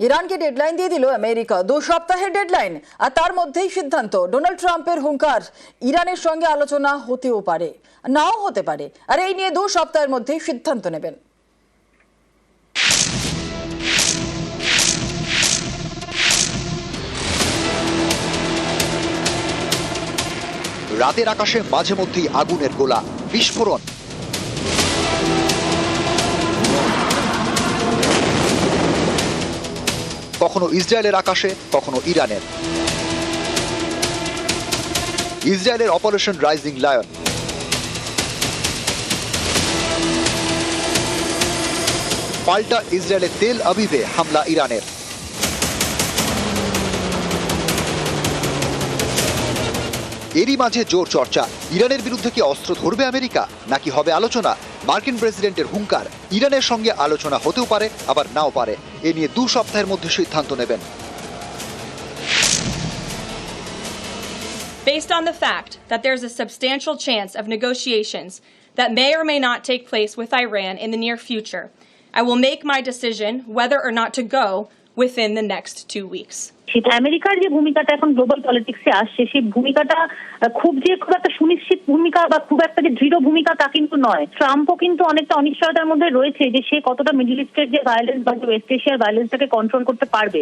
ইরানকে ডেডলাইন দিয়ে দিল আমেরিকা। দু সপ্তাহের ডেডলাইন আর তার মধ্যেই সিদ্ধান্ত, ডোনাল্ড ট্রাম্পের হুঙ্কার। ইরানের সঙ্গে আলোচনা হতেও পারে, নাও হতে পারে। আর এই নিয়ে দু সপ্তাহের মধ্যেই সিদ্ধান্ত নেবেন। রাতের আকাশে মাঝে মধ্যেই আগুনের গোলা, বিস্ফোরণ। কখনো ইসরায়েলের আকাশে, কখনো ইরানের। ইসরায়েলের অপারেশন রাইজিং লায়ন। পাল্টা ইসরায়েলের তেল আবিবে হামলা ইরানের। এরই মাঝে জোর চর্চা। ইরানের বিরুদ্ধে কি অস্ত্র ধরবে আমেরিকা, নাকি হবে আলোচনা? মার্কিন প্রেসিডেন্টের হুঙ্কার ইরানের সঙ্গে আলোচনা হতেও পারে আবার নাও পারে এ নিয়ে দু সপ্তাহের মধ্যে সিদ্ধান্ত নেবেন Based on the fact that there's a substantial chance of negotiations that may or may not take place with Iran in the near future, I will make my decision whether or not to go within the next two weeks. সেটা আমেরিকার যে ভূমিকাটা এখন global পলিটিক্সে আসছে সেই ভূমিকাটা খুব যে খুব একটা সুনিশ্চিত ভূমিকা বা খুব একটা যে দৃঢ় ভূমিকা তা কিন্তু নয়। ট্রাম্পও কিন্তু অনেকটা অনিশ্চয়তার মধ্যে রয়েছে যে সে কতটা মিডল ইস্টের যে ভায়োলেন্স বা ওয়েস্ট এশিয়ার ভায়োলেন্সটাকে কন্ট্রোল করতে পারবে।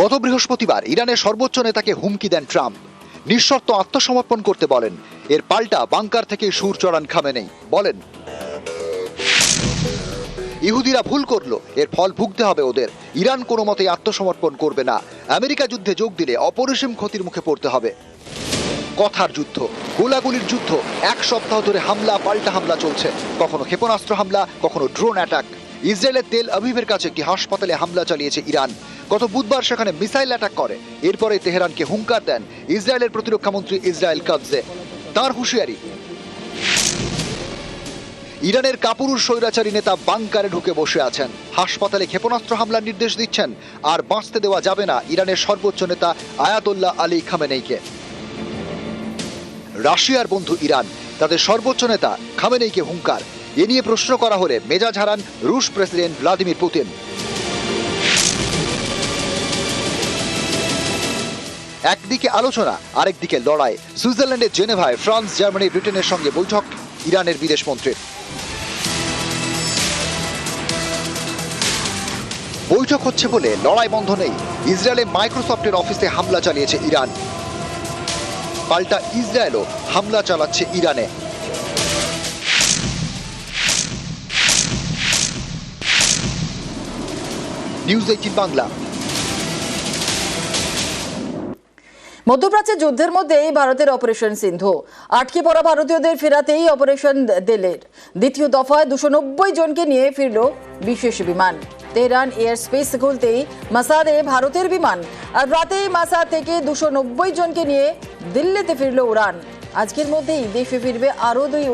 গত বৃহস্পতিবার ইরানের সর্বোচ্চ নেতাকে হুমকি দেন ট্রাম্প। নিঃশর্ত আত্মসমর্পণ করতে বলেন। এর পাল্টা বাংকার থেকে সুর চড়ান খামেনেই। বলেন ইহুদিরা ভুল করল। এর ফল ভুগতে হবে ওদের। ইরান কোনো মতেই আত্মসমর্পণ করবে না। আমেরিকা যুদ্ধে যোগ দিলে অপরিসীম ক্ষতির মুখে পড়তে হবে। কথার যুদ্ধ, গোলাগুলির যুদ্ধ, এক সপ্তাহ ধরে হামলা, পাল্টা হামলা চলছে। কখনো ক্ষেপণাস্ত্র হামলা, কখনো ড্রোন অ্যাটাক। ইসরায়েলের তেল আবিবের কাছে একটি হাসপাতালে হামলা চালিয়েছে ইরান। গত বুধবার সেখানে মিসাইল অ্যাটাক করে। এরপরে তেহরানকে হুঙ্কার দেন ইসরায়েলের প্রতিরক্ষামন্ত্রী ইসরায়েল কাবজে তার হুঁশিয়ারি ইরানের কাপুরুষ স্বৈরাচারী নেতা বাংকারে ঢুকে বসে আছেন। হাসপাতালে ক্ষেপণাস্ত্র হামলার নির্দেশ দিচ্ছেন। আর বাঁচতে দেওয়া যাবে না ইরানের সর্বোচ্চ নেতা আয়াতুল্লাহ আলী খামেনেইকে। রাশিয়ার বন্ধু ইরান, তাদের সর্বোচ্চ নেতা খামেনেইকে হুঙ্কার। এ নিয়ে প্রশ্ন করা হলে মেজাজ হারান রুশ প্রেসিডেন্ট ভ্লাদিমির পুতিন। একদিকে আলোচনা, আরেকদিকে লড়াই। সুইজারল্যান্ডের জেনেভায় ফ্রান্স, জার্মানি, ব্রিটেনের সঙ্গে বৈঠক, ইরানের বিদেশ বৈঠক হচ্ছে বলে লড়াই বন্ধ নেই। ইসরায়েলে মাইক্রোসফটের অফিসে হামলা চালিয়েছে ইরান। পাল্টা ইসরায়েলও হামলা চালাচ্ছে ইরানে। News eighteen Bangla. মধ্যপ্রাচ্যের যুদ্ধের মধ্যেই ভারতের অপারেশন সিন্ধু। আটকে পড়া ভারতীয়দের ফেরাতেই অপারেশন দেলের। দ্বিতীয় দফায় দুশো জনকে নিয়ে ফিরল বিশেষ বিমান। তেহরান এয়ার স্পেস খুলতেই মাসাদে ভারতের বিমান। আর রাতেই মাসাদ থেকে দুশো জনকে নিয়ে দিল্লিতে ফিরল উড়ান। আজকের মধ্যেই দেশে ফিরবে আরও দুই